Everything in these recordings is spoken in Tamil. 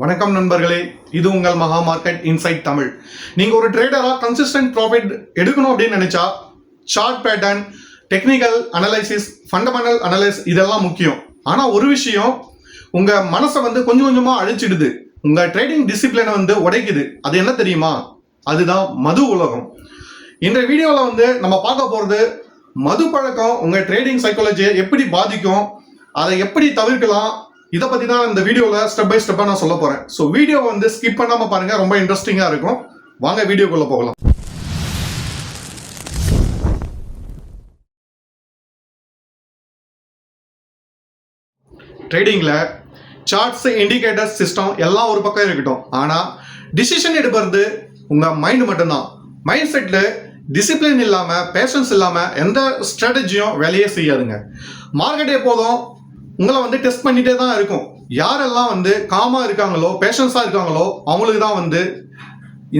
வணக்கம் நண்பர்களே இது உங்கள் மகா மார்க்கெட் இன்சைட் தமிழ். நீங்கள் ஒரு ட்ரேடராக கன்சிஸ்டன்ட் ப்ராஃபிட் எடுக்கணும் அப்படின்னு நினைச்சா short pattern technical analysis fundamental analyse இதெல்லாம் முக்கியம். ஆனால் ஒரு விஷயம் உங்கள் மனசை வந்து கொஞ்சம் கொஞ்சமாக அழிச்சிடுது. உங்கள் ட்ரேடிங் டிசிப்ளினை வந்து உடைக்குது. அது என்ன தெரியுமா? அதுதான் மது உலகம். இந்த வீடியோவில் வந்து நம்ம பார்க்க போகிறது மது பழக்கம் உங்கள் ட்ரேடிங் சைக்காலஜியை எப்படி பாதிக்கும் அதை எப்படி தவிர்க்கலாம் இதை பற்றி தான் இந்த வீடியோவில் ஸ்டெப் பை ஸ்டெப்பாக நான் சொல்ல போகிறேன் ஸோ வீடியோ வந்து ஸ்கிப் பண்ணாமல் பாருங்கள் ரொம்ப இன்ட்ரெஸ்டிங்காக இருக்கும். வாங்க வீடியோக்குள்ளே போகலாம். ட்ரேடிங்கில் சார்ட்ஸ் இண்டிகேட்டர்ஸ் சிஸ்டம் எல்லாம் ஒரு பக்கம் இருக்கட்டும். ஆனால் டிசிஷன் எடுப்பது உங்கள் மைண்டு மட்டும்தான். மைண்ட் செட்டில் டிசிப்ளின் இல்லாமல் பேஷன்ஸ் இல்லாமல் எந்த ஸ்ட்ராட்டஜியும் வேலையே செய்யாதுங்க. மார்க்கெட் எப்போதும் உங்களை வந்து டெஸ்ட் பண்ணிட்டே தான் இருக்கும். யாரெல்லாம் வந்து காமாக இருக்காங்களோ பேஷன்ஸாக இருக்காங்களோ அவங்களுக்கு தான் வந்து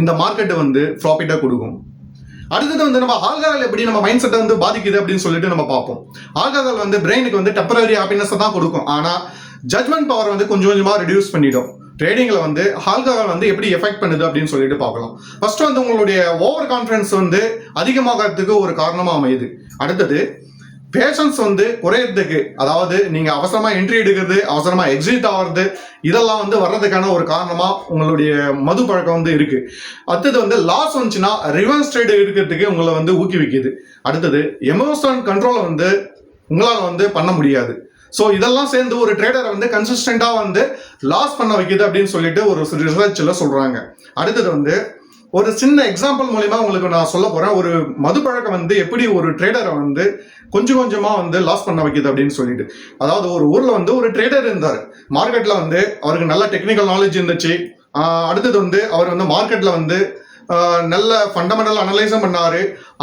இந்த மார்க்கெட்டு வந்து ப்ராஃபிட்டாக கொடுக்கும். அடுத்தது வந்து நம்ம ஆல்கஹால் எப்படி நம்ம மைண்ட் செட்டை வந்து பாதிக்குது அப்படின்னு சொல்லிட்டு நம்ம பார்ப்போம். ஆல்கஹால் வந்து பிரெயினுக்கு வந்து டெம்பரரி ஹாப்பினஸ் தான் கொடுக்கும். ஆனால் ஜட்மெண்ட் பவர் வந்து கொஞ்சம் கொஞ்சமாக ரெடியூஸ் பண்ணிடும். ட்ரேடிங்கில் வந்து ஆல்கஹால் வந்து எப்படி எஃபெக்ட் பண்ணுது அப்படின்னு சொல்லிட்டு பார்க்கலாம். ஃபர்ஸ்ட் வந்து உங்களுடைய ஓவர் கான்ஃபிடன்ஸ் வந்து அதிகமாகிறதுக்கு ஒரு காரணமாக அமையுது. அடுத்தது பேஷன்ஸ் வந்து குறையறதுக்கு அதாவது நீங்க அவசரமா என்ட்ரி எடுக்கிறது அவசரமா எக்ஸிட் ஆகிறது இதெல்லாம் வந்து வர்றதுக்கான ஒரு காரணமா உங்களுடைய மது பழக்கம் வந்து இருக்கு. அடுத்தது வந்து லாஸ் வந்துச்சுன்னா ரிவர்ஸ் ட்ரேடு எடுக்கிறதுக்கு உங்களை வந்து ஊக்குவிக்குது. அடுத்தது எமோஷன் கண்ட்ரோலை வந்து உங்களால் வந்து பண்ண முடியாது. ஸோ இதெல்லாம் சேர்ந்து ஒரு ட்ரேடரை வந்து கன்சிஸ்டண்டாக வந்து லாஸ் பண்ண வைக்குது அப்படின்னு சொல்லிட்டு ஒரு ரிசர்ச்சில் சொல்கிறாங்க அடுத்தது வந்து ஒரு சின்ன எக்ஸாம்பிள் மூலிமா உங்களுக்கு நான் சொல்ல போகிறேன் ஒரு மது பழக்கம் வந்து எப்படி ஒரு ட்ரேடரை வந்து கொஞ்சம் கொஞ்சமாக வந்து லாஸ் பண்ண வைக்கிது அப்படின்னு சொல்லிட்டு. அதாவது ஒரு ஊரில் வந்து ஒரு ட்ரேடர் இருந்தார். மார்க்கெட்டில் வந்து அவருக்கு நல்ல டெக்னிக்கல் நாலேஜ் இருந்துச்சு. அடுத்தது வந்து அவர் வந்து மார்க்கெட்டில் வந்து நல்ல ஃபண்டமெண்டல் அனலைஸும் பண்ணார்.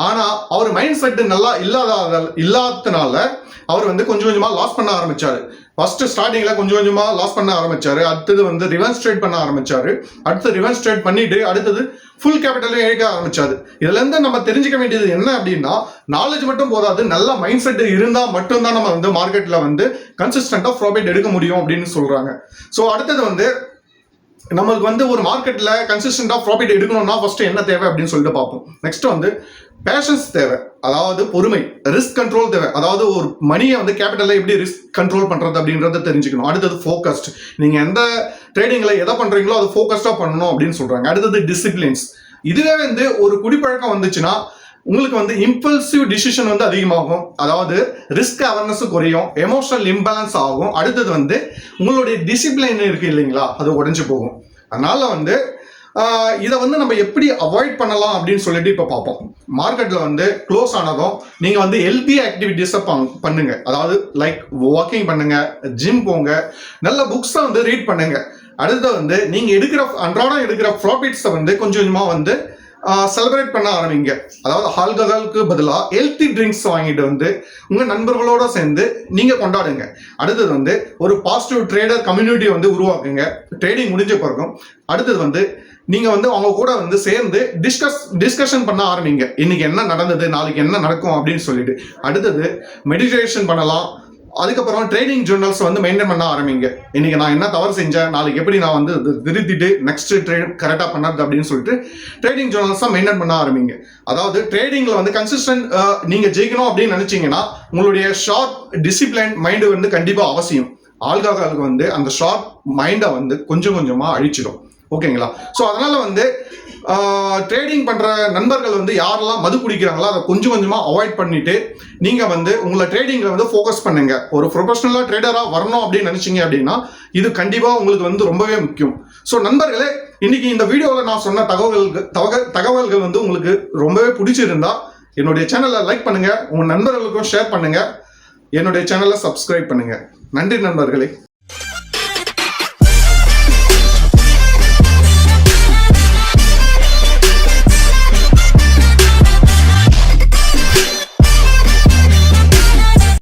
ஆனால் அவர் மைண்ட் செட்டு நல்லா இல்லாத இல்லாததுனால அவர் வந்து கொஞ்சம் கொஞ்சமாக லாஸ் பண்ண ஆரம்பித்தார் ஃபர்ஸ்ட் ஸ்டார்டிங்ல கொஞ்சம் கொஞ்சமாக லாஸ் பண்ண ஆரம்பிச்சாரு. அடுத்தது வந்து ரிவர்ஸ் ட்ரேட் பண்ண ஆரம்பிச்சாரு. அடுத்து ரிவர்ஸ் ட்ரேட் பண்ணிட்டு அடுத்தது ஃபுல் கேபிட்டலையும் இழக்க ஆரம்பிச்சாரு. இதுல இருந்து நம்ம தெரிஞ்சுக்க வேண்டியது என்ன அப்படின்னா நாலேஜ் மட்டும் போதாது நல்ல மைண்ட் செட் இருந்தால் மட்டும்தான் நம்ம வந்து மார்க்கெட்டில் வந்து கன்சிஸ்டண்டாக ப்ராஃபிட் எடுக்க முடியும் அப்படின்னு சொல்றாங்க. ஸோ அடுத்தது வந்து நம்மளுக்கு வந்து ஒரு மார்க்கெட்டில் கன்சிஸ்டண்டாக ப்ராஃபிட் எடுக்கணும்னா ஃபஸ்ட்டு என்ன தேவை அப்படின்னு சொல்லிட்டு பார்ப்போம். நெக்ஸ்ட் வந்து பேஷன்ஸ் தேவை. அதாவது பொறுமை ரிஸ்க் கண்ட்ரோல் தேவை. அதாவது ஒரு மணியை வந்து கேபிட்டலில் எப்படி ரிஸ்க் கண்ட்ரோல் பண்ணுறது அப்படின்றத தெரிஞ்சுக்கணும். அடுத்தது ஃபோக்கஸ்ட் நீங்கள் எந்த ட்ரேடிங்கில் எதை பண்ணுறீங்களோ அதை ஃபோக்கஸ்டாக பண்ணணும் அப்படின்னு சொல்கிறாங்க அடுத்தது டிசிப்ளின்ஸ் இதுவே வந்து ஒரு குடிப்பழக்கம் வந்துச்சுன்னா உங்களுக்கு வந்து இம்பல்சிவ் டிசிஷன் வந்து அதிகமாகும். அதாவது ரிஸ்க் அவேர்னஸும் குறையும் எமோஷனல் இம்பேலன்ஸ் ஆகும். அடுத்தது வந்து உங்களுடைய டிசிப்ளின் இருக்கு இல்லைங்களா? அது உடஞ்சு போகும். அதனால வந்து இதை வந்து நம்ம எப்படி அவாய்ட் பண்ணலாம் அப்படின்னு சொல்லிட்டு இப்போ பார்ப்போம். மார்க்கெட்டில் வந்து க்ளோஸ் ஆனதும் நீங்கள் வந்து எல்பி ஆக்டிவிட்டீஸை பண்ணுங்க. அதாவது லைக் வாக்கிங் பண்ணுங்க ஜிம் போங்க நல்ல புக்ஸை வந்து ரீட் பண்ணுங்க. அடுத்தது வந்து நீங்கள் எடுக்கிற அன்றாடம் எடுக்கிற ப்ராஃபிட்ஸை வந்து கொஞ்சம் கொஞ்சமாக வந்து செலிப்ரேட் பண்ண ஆரம்பிங்க. அதாவது ஆல்கஹாலுக்கு பதிலாக ஹெல்த்தி ட்ரிங்க்ஸ் வாங்கிட்டு வந்து உங்கள் நண்பர்களோட சேர்ந்து நீங்கள் கொண்டாடுங்க. அடுத்தது வந்து ஒரு பாசிட்டிவ் ட்ரேடர் கம்யூனிட்டியை வந்து உருவாக்குங்க. ட்ரேடிங் முடிஞ்ச பிறகும். அடுத்தது வந்து நீங்கள் வந்து அவங்க கூட வந்து சேர்ந்து டிஸ்கஸ் டிஸ்கஷன் பண்ண ஆரம்பிங்க. இன்னைக்கு என்ன நடந்தது நாளைக்கு என்ன நடக்கும் அப்படின்னு சொல்லிட்டு. அடுத்தது மெடிடேஷன் பண்ணலாம். அதுக்கப்புறம் ட்ரேடிங் ஜேர்னல்ஸ் வந்து மெயின்டைன் பண்ண ஆரம்பிங்க. இன்னைக்கு நான் என்ன தவறு செஞ்சேன் நாளைக்கு எப்படி நான் வந்து திருத்திட்டு நெக்ஸ்ட் ட்ரேட் கரெக்டாக பண்ணது அப்படின்னு சொல்லிட்டு ட்ரேடிங் ஜேர்னல்ஸாக மெயின்டைன் பண்ண ஆரம்பிங்க. அதாவது ட்ரேடிங்கில் வந்து கன்சிஸ்டன்ட் நீங்கள் ஜெயிக்கணும் அப்படின்னு நினச்சிங்கன்னா உங்களுடைய ஷார்ட் டிசிப்ளின் மைண்டு வந்து கண்டிப்பாக அவசியம். ஆல்கஹாலுக்கு வந்து அந்த ஷார்ட் மைண்டை வந்து கொஞ்சம் கொஞ்சமாக அழிச்சிடும். ஓகேங்களா? ஸோ அதனால் வந்து ட்ரேடிங் பண்ணுற நண்பர்கள் வந்து யாரெல்லாம் மது குடிக்கிறாங்களோ அதை கொஞ்சம் கொஞ்சமாக அவாய்ட் பண்ணிவிட்டு நீங்கள் வந்து உங்களை ட்ரேடிங்கில் வந்து ஃபோக்கஸ் பண்ணுங்க. ஒரு ப்ரொஃபஷனலாக ட்ரேடராக வரணும் அப்படின்னு நினச்சிங்க அப்படின்னா இது கண்டிப்பாக உங்களுக்கு வந்து ரொம்பவே முக்கியம். ஸோ நண்பர்களே இன்னைக்கு இந்த வீடியோவில் நான் சொன்ன தகவல்கள் தகவல் தகவல்கள் வந்து உங்களுக்கு ரொம்பவே பிடிச்சிருந்தா என்னுடைய சேனலை லைக் பண்ணுங்கள் உங்கள் நண்பர்களுக்கும் ஷேர் பண்ணுங்கள் என்னுடைய சேனலை சப்ஸ்கிரைப் பண்ணுங்கள் நன்றி நண்பர்களே.